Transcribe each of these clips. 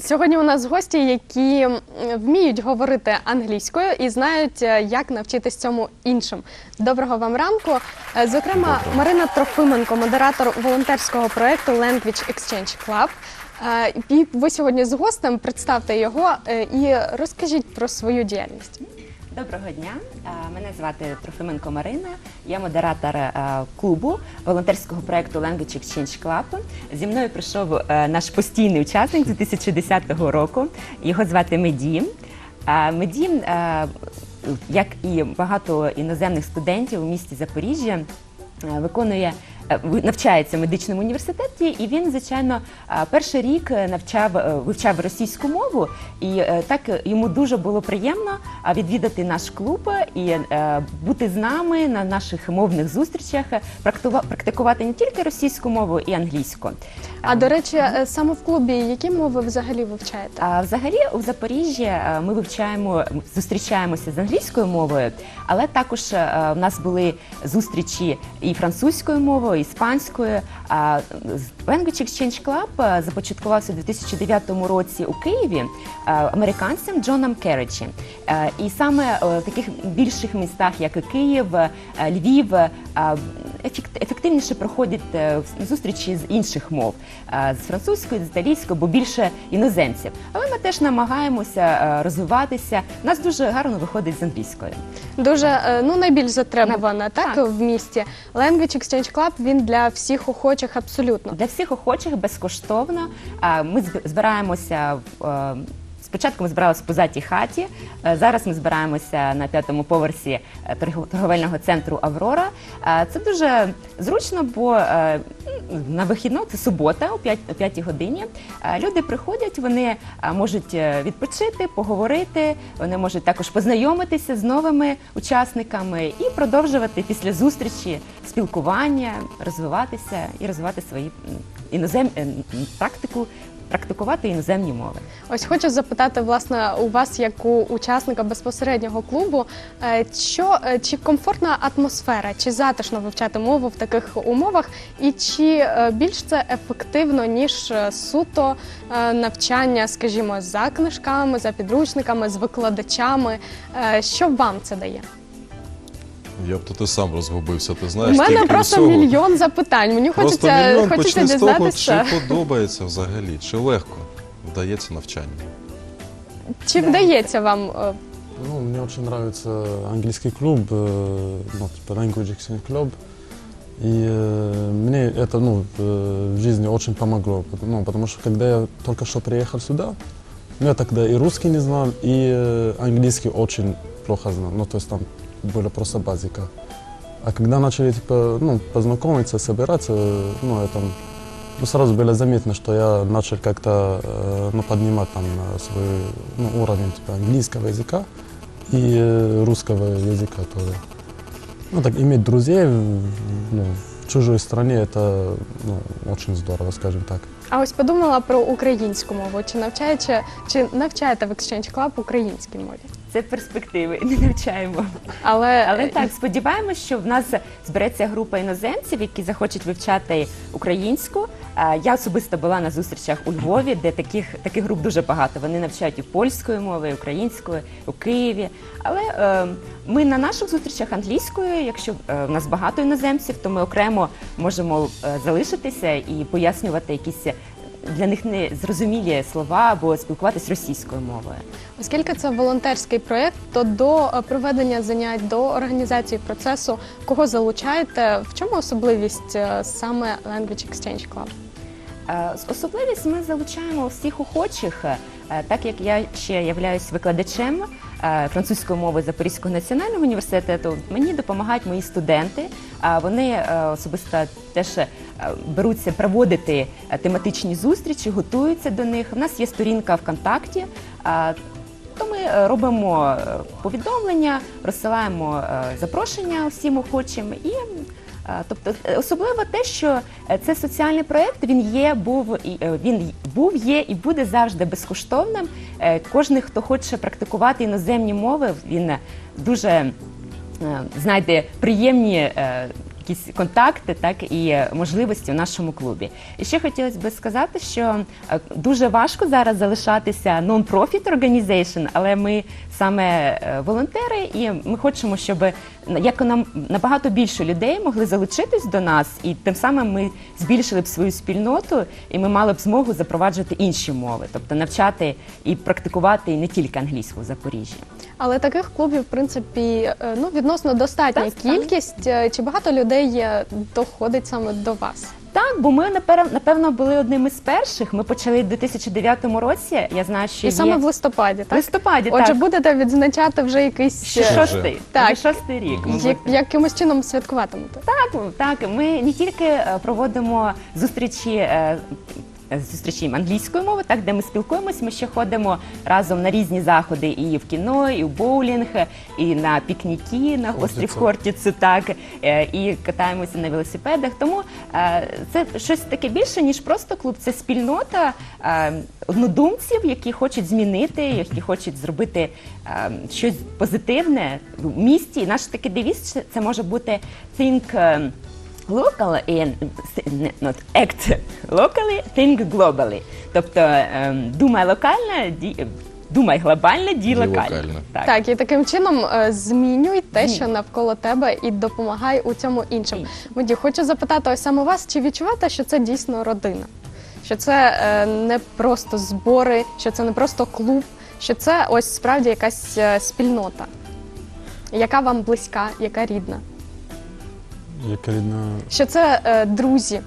Сьогодні у нас гості, які вміють говорити англійською і знають, е, як навчитись цьому іншим. Доброго вам ранку. Е, Зокрема, Марина Трофименко, модератор волонтерського проекту Language Exchange Club. Е, І ви сьогодні з гостем представте його і розкажіть про свою діяльність. Доброго дня. Мене звати Трофименко Марина. Я модератор е, клубу волонтерського проекту Language Exchange Club. Зі мною прийшов е, наш постійний учасник 2010 року. Його звати Медім. Меді, е, як і багато іноземних студентів у місті Запоріжжя, виконує. Е, Навчається в медичному університеті, і він, звичайно, е, перший рік е, навчав вивчав російську мову, і так йому дуже було приємно відвідати наш клуб і бути з нами на наших мовних зустрічах, практикувати не тільки російську мову і англійську. А до речі, саме в клубі які мови взагалі вивчаєте? А взагалі у Запоріжжі ми вивчаємо, зустрічаємося з англійською мовою, але також в нас були зустрічі і французькою мовою, і іспанською. Language Exchange Club е, започаткувався у 2009 році у Києві е, американцем Джоном Керричі. Е, І саме в таких більших містах, як і Київ, Львів, ефективніше проходять е, зустрічі з інших мов е, з французької, з італійської, бо більше іноземців. Але ми теж намагаємося е, розвиватися. У нас дуже гарно виходить з англійською. Дуже ну найбільш затребувана так, так. в місті. Language Exchange Club він для всіх охочих абсолютно. Для всіх охочих безкоштовно. Ми зб- збираємося в. Спочатку ми збиралися в позатій хаті. е, Зараз ми збираємося на п'ятому поверсі е, торговельного центру Аврора. Е, Це дуже зручно, бо на вихідну це субота о 5, о 5 годині. Люди приходять, вони можуть відпочити, поговорити. Вони можуть також познайомитися з новими учасниками і продовжувати після зустрічі спілкування, розвиватися і розвивати свої м, інозем м, практику, практикувати іноземні мови. Ось хочу запитати власне у вас, як у учасника безпосереднього клубу, е, що е, чи комфортна атмосфера, чи затишно вивчати мову в таких умовах, і чи е, більш це ефективно ніж суто навчання, скажімо, за книжками, за підручниками, з викладачами? Що вам це дає? Я б то ти сам розгубився, ти У знаєш. мене тільки просто всього. мільйон запитань. Мені Просто хочеться, мільйон хочеться почни з того, дізнатися, чи подобається взагалі, чи легко вдається навчання. чи вдається вам е, Ну, мне очень нравится английский клуб, э, ну, типа Language Exchange Club. И э, мне это ну, э, в жизни очень помогло. пот- Ну, потому что когда я только что приехал сюда, ну, я тогда и русский не знал, и э, английский очень плохо знал. Ну, то есть там была просто базика. А когда начали типа, ну, познакомиться, собираться, э, ну, это, ну, сразу было заметно, что я начал как-то э, ну, поднимать там э, свой ну, уровень типа, английского языка и э, русского языка тоже. Ну, так иметь друзей в- ну, в чужой стране, это ну, очень здорово, скажем так. А ось подумала про українську мову. Чи навчаєте, чи навчаєте в Exchange Club українській мові? Це перспективи, не навчаємо. Але, Але так, сподіваємось, що в нас збереться група іноземців, які захочуть вивчати українську. Е, Я особисто була на зустрічах у Львові, де таких таких груп дуже багато. Вони навчають і польською мовою, і українською, у Києві. Але е, ми на наших зустрічах англійською, якщо е, в нас багато іноземців, то ми окремо можемо е, залишитися і пояснювати якісь для них незрозумілі слова або спілкуватись російською мовою. оскільки це волонтерський проєкт, то до е, проведення занять, до організації процесу, кого залучаєте? В чому особливість е, саме Language Exchange Club? Е, Особливість ми залучаємо всіх охочих, так як я ще являюсь викладачем французької мови Запорізького національного університету. Мені допомагають мої студенти. Вони особисто теж беруться проводити е, тематичні зустрічі, готуються до них. У нас є сторінка ВКонтакті. е, то ми е, робимо е, повідомлення, розсилаємо е, запрошення всім охочим і. е, Тобто е, особливо те, що е, це соціальний проект, він є, був е, він був, є і буде завжди безкоштовним. Е, Кожен, хто хоче практикувати іноземні мови, він е, дуже е, знайде приємні е, якісь контакти, так і е, можливості в нашому клубі. І ще хотілося би сказати, що е, дуже важко зараз залишатися нон-профіт organization, але ми саме е, волонтери, і ми хочемо, щоб як нам набагато більше людей могли залучитись до нас, і тим самим ми збільшили б свою спільноту, і ми мали б змогу запроваджувати інші мови, тобто навчати і практикувати не тільки англійську в Запоріжжі. Але таких клубів, в принципі, е, ну відносно достатня Так, кількість. Так. Чи багато людей е, доходить саме до вас? Так, бо ми напевно були одними з перших. Ми почали в 2009 році. Я знаю, що І є саме в листопаді, в листопаді. Отже, так. будете відзначати вже якийсь Ще е, шостий, Так. вже шостий рік. Як, якимось чином святкуватимете. Так, так. Ми не тільки е, проводимо зустрічі. Е, Зустрічі англійської мови, так де ми спілкуємось. Ми ще ходимо разом на різні заходи і в кіно, і в боулінг, і на пікніки на острів. Хортицю, так е, і катаємося на велосипедах. Тому е, це щось таке більше ніж просто клуб. Це спільнота однодумців, які хочуть змінити, які хочуть зробити щось позитивне в місті. І наш такий девіз це- може бути think local and not act locally, think globally. Тобто е, думай локально, ді- думай глобально, дій локально. локально. Так. Так, і таким чином е, змінюй те, що навколо тебе, і допомагай у цьому іншим. Іншим. Моді, хочу запитати ось саме вас, чи відчуваєте, що це дійсно родина? Що це е, не просто збори, що це не просто клуб, що це ось справді якась е, спільнота, яка вам близька, яка рідна, Яка рідна що це е, друзі.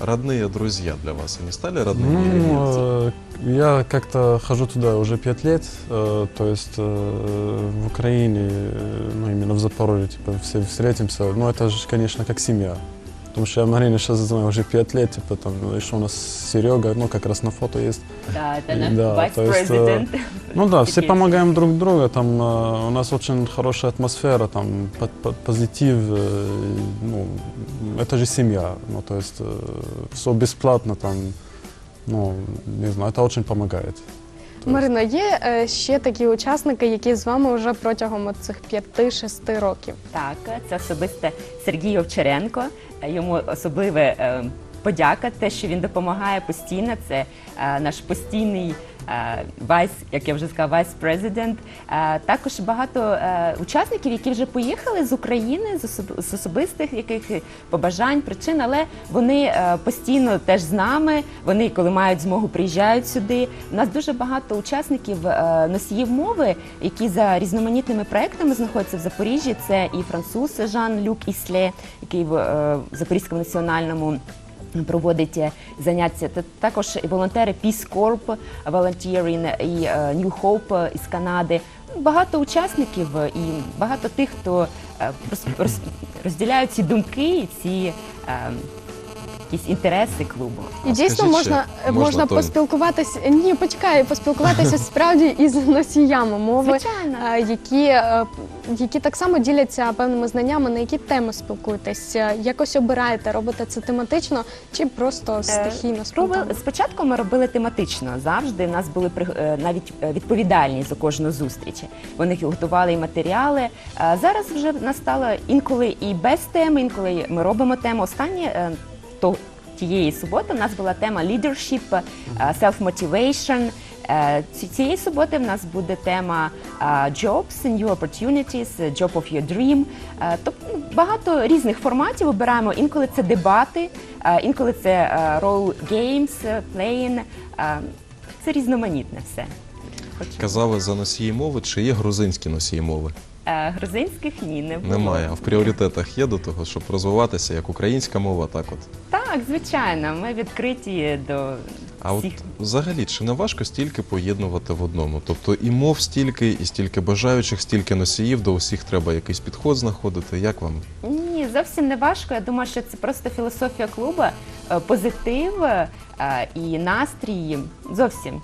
Родные друзья для вас, они стали родными? Ну, или нет? э, я как-то хожу туда уже пять лет, э, то есть э, в Украине, э, ну именно в Запорожье, типа все встретимся. Ну это же, конечно, как семья. Потому что я Марину сейчас знаю уже пять лет, типа там еще у нас Серега, ну как раз на фото есть. Да, це наш Да, vice то есть, э. Ну да, все помогаем друг другу, там э, у нас очень хорошая атмосфера, там по- по- позитив, э, ну это же семья, ну то есть все бесплатно там, ну не знаю, это очень помогает. Марина, є е, ще такі учасники, які з вами вже протягом цих 5-6 років. Так, це особисто Сергій Овчаренко. Йому особливе е, подяка, те, що він допомагає постійно. Це е, наш постійний е, вайс, як я вже сказала, вайс-президент. Е, також багато е, учасників, які вже поїхали з України з, особ- з особистих яких побажань, причин, але вони е, постійно теж з нами. Вони, коли мають змогу, приїжджають сюди. У нас дуже багато учасників е, носіїв мови, які за різноманітними проектами знаходяться в Запоріжжі. Це і француз Жан-Люк Ісле, який в е, Запорізькому національному. Проводить е, заняття Та також волонтери Peace Corp Volunteering і е, New Hope із Канади. Багато учасників е, і багато тих, хто е, роз- роз- розділяють ці думки ці е, якісь інтереси клубу. І дійсно скажіть можна, можна, можна, поспілкуватися. Ні, почекай, поспілкуватися справді із носіями мови, Звичайно. е, які, е, які так само діляться певними знаннями, на які теми спілкуєтесь, Е, якось обираєте, робите це тематично чи просто стихійно Робили- Спочатку ми робили тематично завжди. У нас були при- е, навіть е, відповідальні за кожну зустріч. Вони готували і матеріали. Зараз вже в нас стало інколи і без теми, інколи ми робимо тему. Останнє е, то тієї суботи в нас була тема leadership, е, self-motivation. Е, Цієї суботи в нас буде тема е, jobs, new opportunities, job of your dream. Тобто ну, багато різних форматів обираємо. Інколи це дебати, інколи це role games, playing. Це різноманітне все. Казали за носії мови, чи є грузинські носії мови? Е, грузинських ні, не було. Немає. А в пріоритетах є до того, щоб розвиватися як українська мова, так от. Так, звичайно, ми відкриті до А от всіх. взагалі, чи не важко стільки поєднувати в одному? Тобто і мов стільки, і стільки бажаючих, стільки носіїв, до усіх треба якийсь підход знаходити. Як вам? Ні, зовсім не важко. Я думаю, що це просто філософія клубу, е, позитив, і настрій зовсім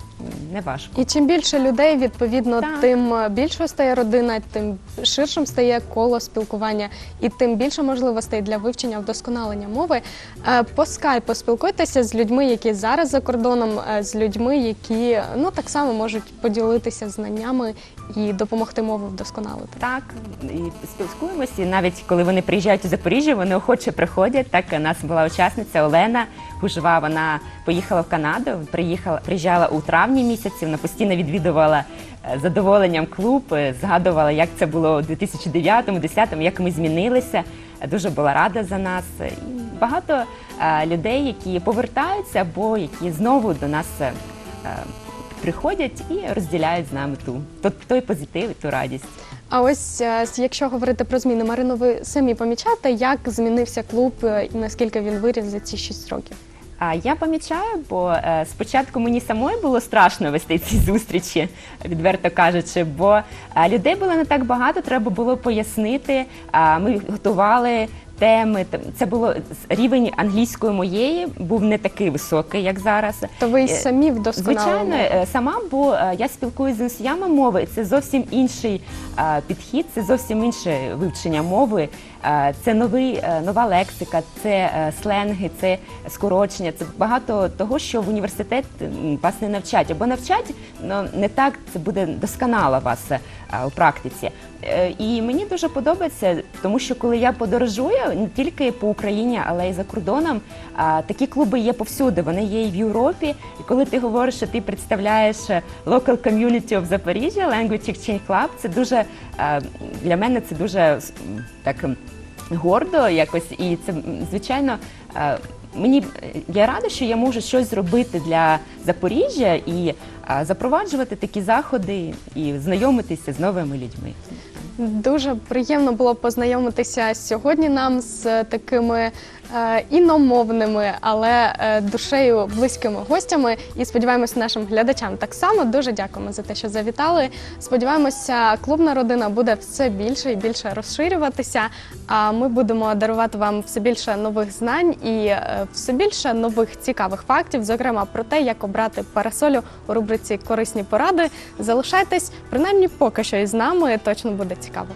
не важко. І чим більше людей, відповідно, Так. тим більшою стає родина, тим ширшим стає коло спілкування, і тим більше можливостей для вивчення вдосконалення мови. Е, По скайпу спілкуйтеся з людьми, які зараз за кордоном, е, з людьми, які ну так само можуть поділитися знаннями і допомогти мову вдосконалити. Так, і спілкуємося. І навіть коли вони приїжджають у Запоріжжя, вони охоче приходять. Так, у нас була учасниця Олена Гужова. Вона поїхала в Канаду, приїхала, приїжджала у травні місяці. Вона постійно відвідувала е, задоволенням клуб, е, згадувала, як це було у 2009-2010, як ми змінилися. Дуже була рада за нас. І багато е, людей, які повертаються або які знову до нас. Приходять і розділяють з нами ту, то- той позитив ту радість. А ось якщо говорити про зміни, Марино, ви самі помічаєте, як змінився клуб і наскільки він виріс за ці 6 років? А я пам'ятаю, бо е, спочатку мені самої було страшно вести ці зустрічі, відверто кажучи, бо е, людей було не так багато, треба було пояснити. Ми готували теми. Це було рівень англійської моєї був не такий високий, як зараз. То ви й Е, самі вдосконалили? Звичайно, сама, бо я спілкуюся з носіями мови. Це зовсім інший підхід, це зовсім інше вивчення мови. Е, Це новий, е, нова лексика, це е, сленги, це скорочення. Це багато того, що в університет вас не навчать. Або навчать, але не так це буде досконало вас у практиці. І мені дуже подобається, тому що коли я подорожую не тільки по Україні, але й за кордоном, такі клуби є повсюди. Вони є і в Європі. І коли ти говориш, що ти представляєш local community of Запоріжжя, Language Exchange Club, це дуже для мене це дуже так гордо якось. І це звичайно. е, Мені я рада, що я можу щось зробити для Запоріжжя і а, запроваджувати такі заходи і знайомитися з новими людьми. Дуже приємно було познайомитися сьогодні нам з е, такими е, іномовними, але е, душею близькими гостями. І сподіваємося, нашим глядачам так само дуже дякуємо за те, що завітали. Сподіваємося, клубна родина буде все більше і більше розширюватися. А ми будемо дарувати вам все більше нових знань і е, все більше нових цікавих фактів, зокрема про те, як обрати парасолю у рубриці Корисні поради. Залишайтесь принаймні поки що із нами. Точно буде цікаво.